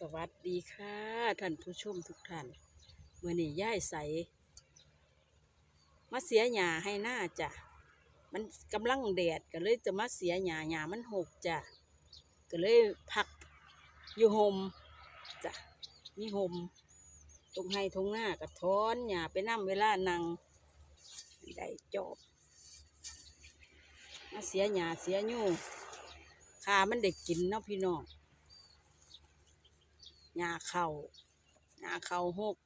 สวัสดีค่ะท่านผู้ชมทุกท่านเมื่อนี้ย่ายใสมาเสียหญ้าให้หน้าจ้ะมันกำลังแดดก็เลยจะมาเสียหญ้าหญ้ามันหกจ้ะก็เลยพักอยู่โฮมจ้ะมีโฮมตรงให้ทงหน้ากับท้อนหญ้าไปนั่งเวลานั่งได้จบมาเสียหญ้าเสียหยูขามันเด็กกินเนาะพี่น้อง หญ้าเข่าหญ้าเข่าหก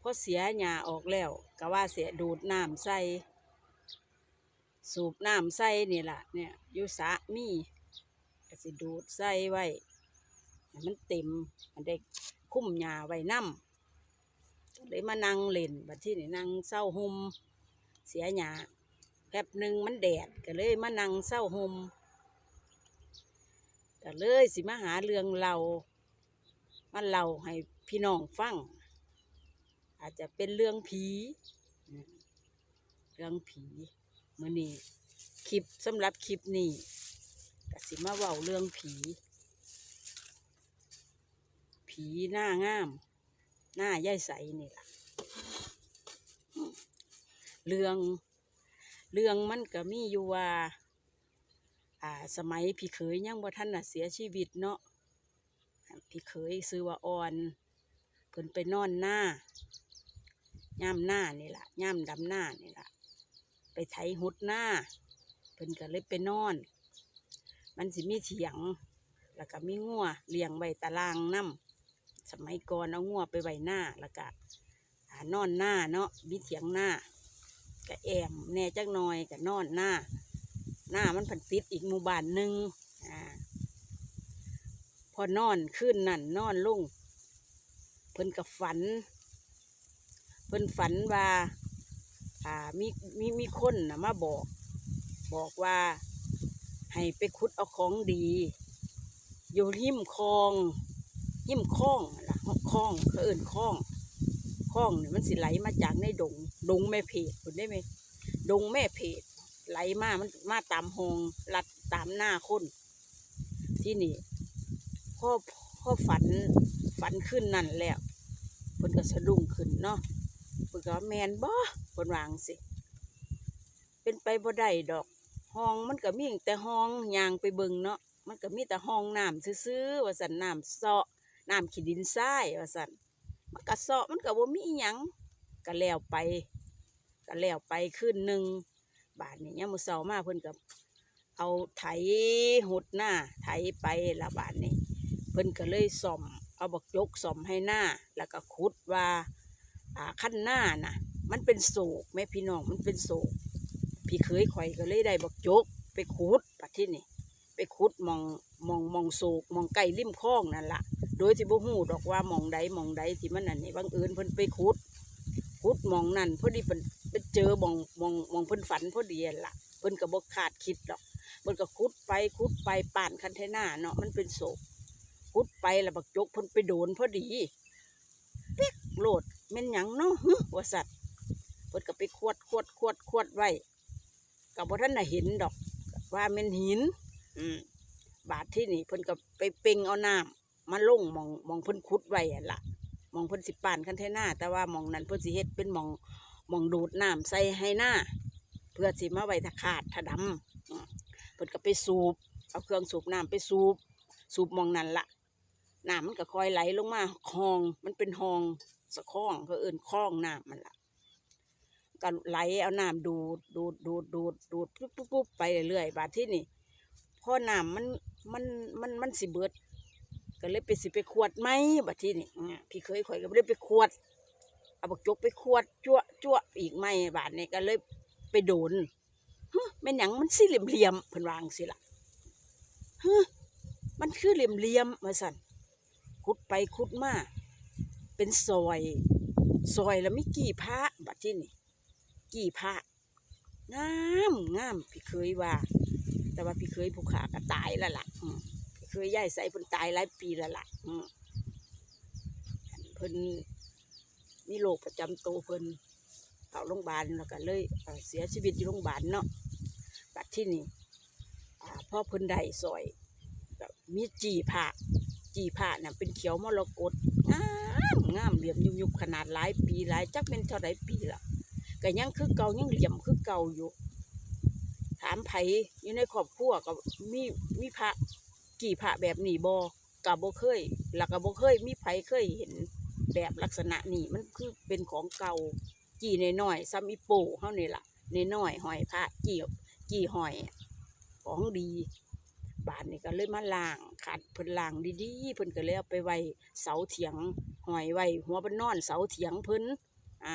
พอเสียหญ้าออกแล้วก็ว่าเสียดูดน้ำใส่สูบน้ำใส่นี่แหละเนี่ยยู่สะมีก็สิดูดใส่ไว้มันเต็มมันได้คุ้มหญ้าไว้น้ำเลยมานั่งเล่นบัดที่นี่นั่งเศร้าหมเสียหญ้าแป๊บหนึ่งมันแดดก็เลยมานั่งเศร้าหมก็เลยสิมาหาเรื่องเรา มาเล่าให้พี่น้องฟัง อาจจะเป็นเรื่องผี เรื่องผีมื่อนี้คลิปสำหรับคลิปนี้กสิมาเว้าเรื่องผี ผีหน้างาม หน้าย่ายใสนี่ล่ะเรื่องเรื่องมันก็มีอยู่ว่า อ่า สมัยพี่เขยยังบ่ท่านน่ะเสียชีวิตเนาะ พี่เคยซื้อว่าอ่อนเพิ่นไปนอนหน้าย่ามหน้านี่ล่ะย่ามดำหน้านี่ล่ะไปไถหุดหน้าเพิ่นก็เลยไปนอน มันสิมีเถียง แล้วก็มีงัวเลี้ยงไว้ตารางน้ำสมัยก่อนเอางัวไปไว้หน้าแล้วก็นอนหน้าเนาะมีเถียงหน้าก็แอมแน่จักหน่อยก็นอนหน้า หน้ามันผันติดอีกหมู่บ้านหนึ่ง พอนอนขึ้นนั่นนอนลงเพิ่นกับฝัน เพิ่นฝันว่าอ่ามีมีมีคนนะมาบอก บอกว่า ให้ไปขุดเอาของดี อยู่หิมคลองหิมคลองนั่นล่ะคลองเขาเอิ่นคลองคลองเนี่ยมันสิไหลมาจากในดง ดงแม่เพจคุณได้ไหมดงแม่เพจไหลมามันมาตามหองลัดตามหน้าคนที่นี่ พ่อพ่อฝันฝันขึ้นนั่นแล้วเพิ่นก็สะดุ้งขึ้นเนาะเพิ่นก็แมนบ่เพิ่นวางสิ เป็นไปบ่ได้ดอกห้องมันก็มีแต่ห้องยางไปเบิ่งเนาะมันก็มีแต่ห้องน้ำซื่อๆว่าซั่นน้ำเซาะน้ำขี้ดินทรายว่าซั่นมันก็เซาะมันก็บ่มีอิหยังก็แล้วไปก็แล้วไปคืนหนึ่งบาดนี้ยามมื้อเช้ามาเพิ่นก็เอาไถหุดหน้าไถไปละบาดนี้ เพิ่นก็เลยส่อมเอาบักยกส่อมให้หน้า แล้วก็ขุดว่าอ่าขั้นหน้าน่ะ มันเป็นโศกแม่พี่น้องมันเป็นโศกพี่เคยข่อยก็เลยได้บักยก ไปขุดปัดที่นี่ไปขุดมองมองมองโศกมองไก่ริมคลองนั่นละโดยที่บ่ฮู้ดอกว่ามองใดมองใดที่มันนั่นนี่บางเอิญเพิ่นไปขุดขุดมองนั่นพอดีเพิ่นไปเจอมองมองมองเพิ่นฝันพอดีนั่นละเพิ่นก็บ่คาดคิดดอกเพิ่นก็ขุดไปขุดไปป่านคันเทน่าเนาะมันเป็นโศก ไปแล้วบักจกเพ่นไปโดนพอดีเป๊กโหลดแม่นหยังเนาะฮึว่าสัตว์เพิ่นก็ไปขวดขวดขวดขวดไว้กับพ่ท่านน่ะเห็นดอก ว่าแม่นหิน อืมบาดที่นี่เพิ่นก็ไปเป่งเอาน้ำมาลงมองมองเพิ่นขุดไว้อะล่ะมองเพิ่นสิป่านคันเทน่าแต่ว่ามองนั้นเพิ่นสิเฮ็ดเป็นมองมองดูดน้ำใส่ให้หน้า เพื่อสิมาไว้ถ้าขาดถ้าดำเพิ่นก็ไปสูบ เอาเครื่องสูบน้ำไปสูบ สูบมองนั้นละ น้ำมันก็คอยไหลลงมาคลอง มันเป็นห้องสะคลองเขาเอื่นคลองน้ำมันละก็ไหลเอาน้ำดูดดูดดูดดูดดูดปุ๊บปุ๊บปุ๊บไปเรื่อยๆบาดที่นี่พอน้ำมันมันมันมันสิเบิด ก็เลยไปสิไปขวดไหมบาดที่นี่พี่เคยข่อยก็ไม่ไปขวดเอาบักจกไปขวดจั่วจั่วอีกไหมบาดนี่ก็เลยไปโดนฮึแม่หยังมันสิเหลี่ยมเหลี่ยมเพิ่นวางสิล่ะฮึมันคือเหลี่ยมเหลี่ยมมาสั่น ขุดไปขุดมาเป็นซอยซอยแล้วมีกี่พระบัดที่นี่กี่พระงามงามพี่เคยว่า แต่ว่าพี่เคยผู้ขาก็ตายแล้วล่ะพี่เคยย่ายใส่เพิ่นตายหลายปีแล้วล่ะอืมเพิ่นมีโรคประจำตัวเพิ่นเข้าโรงพยาบาลแล้วก็เลยเเสียชีวิตอยู่โรงพยาบาลเนาะบัดที่นี่อ่าพ่อเพิ่นได้ซอยมีจีผัก จีผ้าน่ะเป็นเขียวมรกตงามงามเหลี่ยมยุบยุขนาดหลายปีหลายจักเป็นเท่าไรปีละก็ยังคือเก่ายังเหลี่ยมคือเก่าอยู่ ถามไผอยู่ในครอบครัวก็มีมีพระกี่พระแบบนี้บ่กับบ่เคยหลักกับบ่เคย มีไผเคยเห็นแบบลักษณะนี้มันคือเป็นของเก่าจีน้อยซ้ำอีโปเฮานี่ล่ะน้อยหอยพระจีจีหอยของดี บานนี่ก็เลยมาล้างขัดเพิ่นล้างดีๆเพิ่นก็เลยเอาไปไว้เสาเถียงหอยไว้หัวบนนอนเสาเถียงเพิ่นอ่า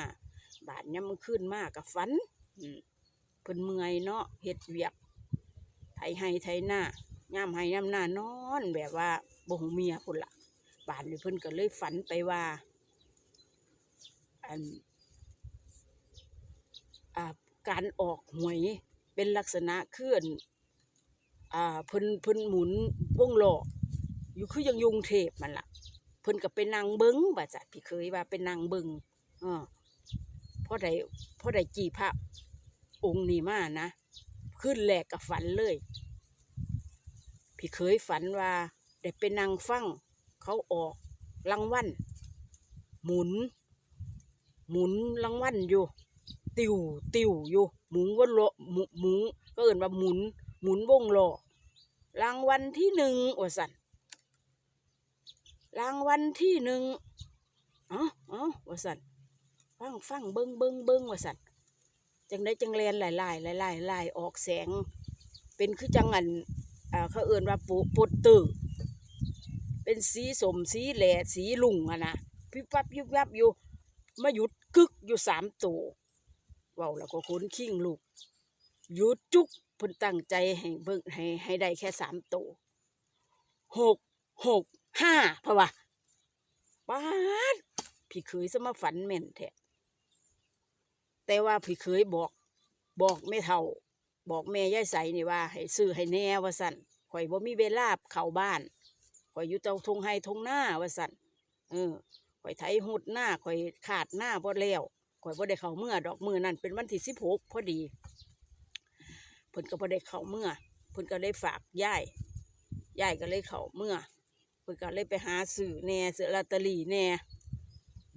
บานเนี่ยมันขึ้นมากกับฝันอืมเพิ่นเมื่อยเนาะเฮ็ดเวียกไถให้ไถหน้าย่ำให้ย่ำหน้านอนแบบว่าบ่หูเมียพุ่นละบานนี่เพิ่นก็เลยฝันไปว่าอันอ่าการออกหวยเป็นลักษณะเคลื่อน อ่าเพิ่นเพิ่นหมุนวงล้ออยู่คือยังยุงเทพมันล่ะ เพิ่นก็ไปนั่งเบิ้งบ่จ้ะพี่เคยว่าเป็นนางเบิ้งเออพอได้พอได้จีพระองค์นี้มานะขึ้นแหลกกับฝันเลย พี่เคยฝันว่าได้ไปนั่งฟังเขาออกรางวัลหมุน หมุนรางวัลอยู่ ติวติวอยู่ หมุนวนโลหมุหมุนก็เอินว่าหมุน หมุนวงโลรางวัลที่หนึ่งว่าสันรางวัลที่หนึ่งเอ้าเอ้าว่าสันฟังฟังเบิ้งเบิ้งเบิ้งวสันจังได้จังแลนหลายหลายหลายหลายหลายออกแสง เป็นคือจังอันอ่าเขาเอื่นว่าปูปดตือเป็นสีสมสีแหล่สีลุงอะนะพิบวับยุบยับอยู่มาหยุดกึกอยู่สามตัวเว้าแล้วก็ขนขิงลูกหยุดจุก พิ่นตั้งใจให้เบิ่งให้ให้ได้แค่สามตัวหกหกห้าเพราะว่าป้าดพี่เคยสมาฝันแม่นแท้แต่ว่าพี่เคยบอกบอกไม่เท่า บอกแม่ย่ายใสนี่ว่า ให้ซื้อให้แน่ว่าสั่นข่อยบ่มีเวลาเข้าบ้านข่อยอยู่เตาทงไห้ทงหน้าว่าสั่นเออข่อยไถหุดหน้าข่อยขาดหน้าบ่แล้วข่อยบ่ได้เข้าเมื่อดอกมือนั่นเป็นวันที่สิบหกพอดี เพิ่นก็บ่ได้เข้าเมื่อเพิ่นก็เลยฝากย่ายยายก็เลยเข้าเมื่อเพิ่นก็เลยไปหาซื้อแหน่ซื้อลอตเตอรี่แหน่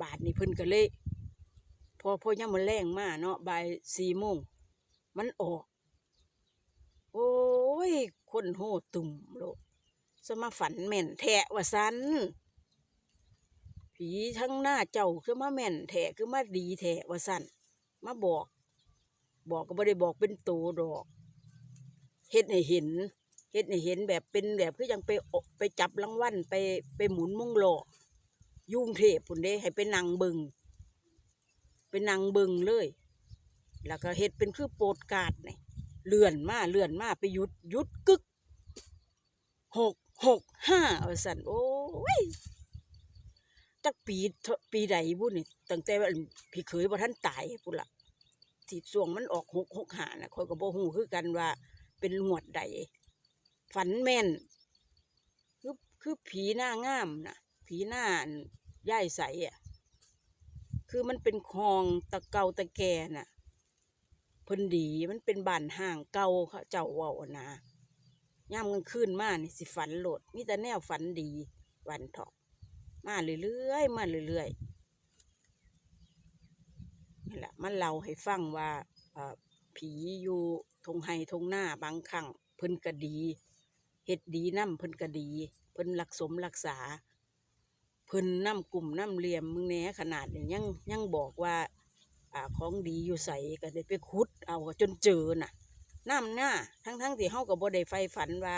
บาทนี่เพิ่นก็เลย พอพอย่ามมันแรงมากเนาะบ่ายสี่โมงมันออก โอ้ย คนโหตุ่มโลสมาฝันแม่นแทะว่าสันผีทั้งหน้าเจ้าคือมาแม่นแทะคือมาดีแทะว่าสันมาบอก บอกก็บ่ได้บอกเป็นตัวดอก เฮ็ดให้เห็นเฮ็ดให้เห็นแบบเป็นแบบคือยังไปไปจับรางวัลไปไปหมุนมุงหลยุ่งเทพพุ่นเด้ให้ไปนั่งเบิงไปนั่งเบิงเลย แล้วก็เฮ็ดเป็นคือโปรดการ์ดนี่เลื่อนมาเลื่อนมาไปหยุดหยุดกึกหกหกห้าเอาสันโอ้ยจักปีปีใดบุ่นี่ตั้งแต่ว่าพี่เคยบ่ท่านตายพุ่นละที่ส่วงมันออกหกหกหานะคอยก็บ่ฮู้คือกันว่า เป็นหวดใดฝันแม่น คือคือผีหน้างามนะผีหน้าย่ายใสอะ คือมันเป็นคลองตะเกาตะแกน่ะเพิ่นดีมันเป็นบ้านห่างเก่าเขาเจ้าเว่านะย่ามกลางคืนมานี่สิฝันโหลดมีแต่แนวฝันดีวันเถาะมาเรื่อยๆมาเรื่อยๆนี่แหละมันเล่าให้ฟังว่าผีอยู่ ทงไห้ทงหน้าบางครั้งเพิ่นก็ดีเฮ็ดดีน้ำเพิ่นก็ดี เพิ่นรักสมรักษา เพิ่นน้ำกลุ่มน้ำเหลี่ยมมึงแหนขนาดนี้ยังยังบอกว่าอ่าของดีอยู่ใส่ก็ได้ไปขุดเอาจนเจอน่ะน้ำหน้าทั้งทั้งที่เฮาก็บ่ได้ไฟฝันว่า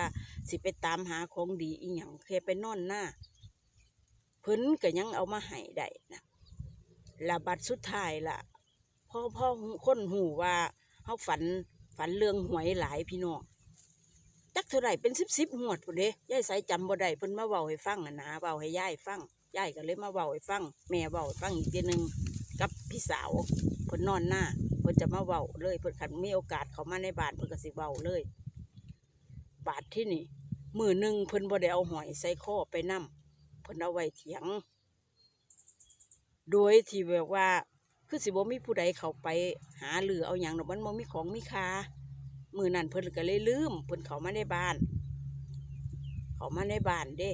สิไปตามหาของดีอีหยังแค่ไปนอนหน้าเพิ่นก็ยังเอามาให้ได้นะละบัดสุดท้ายล่ะพ่อพ่อคนหูว่าเขาฝัน ฝันเรื่องหวยหลายพี่น้องจักเท่าไหรเป็นสิบสิบหวดพุ่นเด้ยายสายจำบ่ได้เพิ่นมาเว้าให้ฟังน่ะนะเว้าให้ยายฟังยายก็เลยมาเว้าให้ฟัง แม่เว้าให้ฟังอีกทีหนึ่งกับพี่สาวเพิ่นนอนหน้าเพิ่นจะมาเว้าเลยเพิ่นขันมีโอกาสเขามาในบ้านเพิ่นก็สิเว้าเลย บาทที่นี่มือหนึ่งเพิ่นบ่ได้เอาหอยใส่ข้อไปนํเพิ่นเอาไว้เถียง โดยที่แบบว่า คือสิบ่มีผู้ใดเขาไปหาหรือเอาอย่างดอกมันบ่มีของมีค่ามือนั่นเพิ่นก็เลยลืมเพิ่นเขามาในบ้าน เขามาในบ้านเด้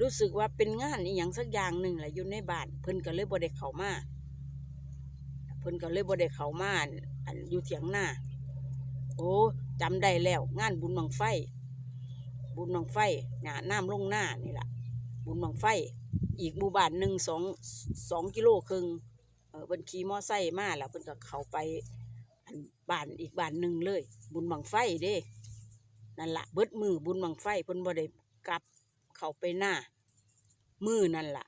รู้สึกว่าเป็นงานอีหยังสักอย่างหนึ่งแหละอยู่ในบ้าน เพิ่นก็เลยบ่ได้เขามาเพิ่นก็เลยบ่ได้เขามาอันอยู่เถียงหน้าโอ้จำได้แล้ว งานบุญบังไฟ บุญบังไฟหนาน้ำลงหน้านี่แหละบุญบังไฟ อีกหมู่บ้านหนึ่งสองสองกิโลครึ่ง เออเพิ่นขี่มอไซค์มาแล้วเพิ่นก็เข้าไปอันบ้านอีกบ้านหนึ่งเลย บุญบังไฟเด้นั่นละเบิดมือบุญบังไฟเพิ่นบ่ได้กลับเข้าไปหน้า มือนั่นละ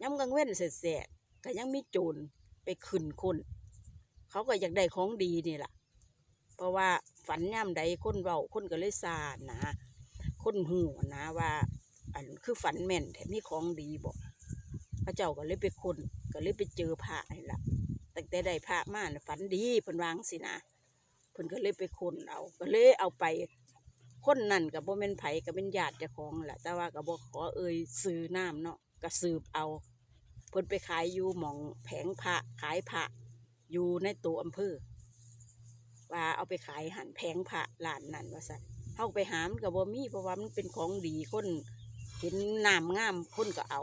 ย้ำกลางเว้นเสร็จๆก็ยังมีโจรไปขึ้นคน เขาก็อยากได้ของดีนี่ล่ะเพราะว่าฝันย่ำใดคนเบาคนก็เลยซานะคนหูนะว่า อันคือฝันแม่นแต่มีของดีบอกพระเจ้าก็เลยไปคน ก็เลยไปเจอพระนี่ละตั้งแต่ได้พระมาน่ะฝันดีเพิ่นวางสินะเพิ่นก็เลยไปคนเอา ก็เลยเอาไปคนนั่นกับโบ่แม่นไผก็เป็นญาติเจ้าของแหละแต่ว่าก็บ่ขอเอ่ยซื้อน้ำเนาะก็สืบเอาเพิ่นไปขายอยู่หมองแผงพระขายพระอยู่ในตัวอำเภอว่าเอาไปขายหันแผงพระร้านนั่นว่าซั่นเฮาไปหามก็บ่มีเพราะว่ามันเป็นของดีคนเห็นน้ำงามคนก็เอา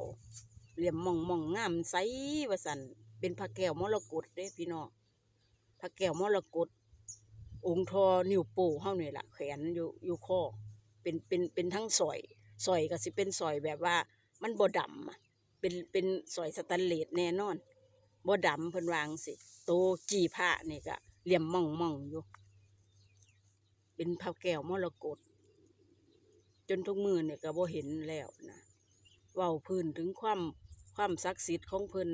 เหลี่ยมมองมองงามใสว่าซั่นเป็นพระแก้วมรกตเด้พี่น้องพระแก้วมรกตองค์ทอนิ้วโป้เฮานี่ล่ะแขวนอยู่อยู่คอเป็นเป็นเป็นทั้งสอยสอยก็สิเป็นสอยแบบว่า มันบ่ดำอะเป็นเป็นสอยสแตนเลสแน่นอนบ่ดำเพิ่นวางสิโตจีผ้านี่ก็เหลี่ยมมองมองอยู่ เป็นพระแก้วมรกตจนทุกมือเนี่ยก็บ่เห็นแล้วนะเว้าพื้นถึงความ ความศักดิ์สิทธิ์ของเพิ่น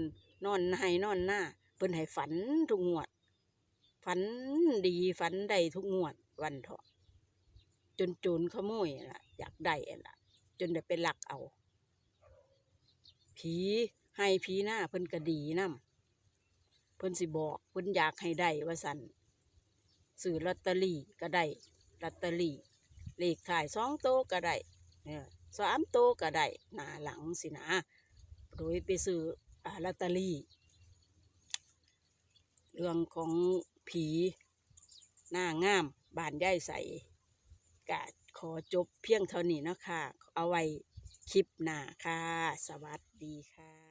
นอนให้นอนหน้า เพิ่นให้ฝันทุกงวด ฝันดีฝันได้ทุกงวดวันเถาะจนโจรขโมยล่ะ อยากได้ล่ะ จนได้ไปหลักเอา ผีให้ผีหน้าเพิ่นก็ดีนํเพิ่นสิบอกเพิ่นอยากให้ได้ว่าสันซื้อลอตเตอรี่ก็ได้ลอตเตอรี่เลขขายสองโตก็ได้เนี่ยสามโตก็ได้หน้าหลังสินะ โดยไปซื้ออลอตเตอรี่ เรื่องของผีหน้างาม บานย่ายใสกะขอจบเพียงเท่านี้นะคะ เอาไว้คลิปหน้าค่ะ สวัสดีค่ะ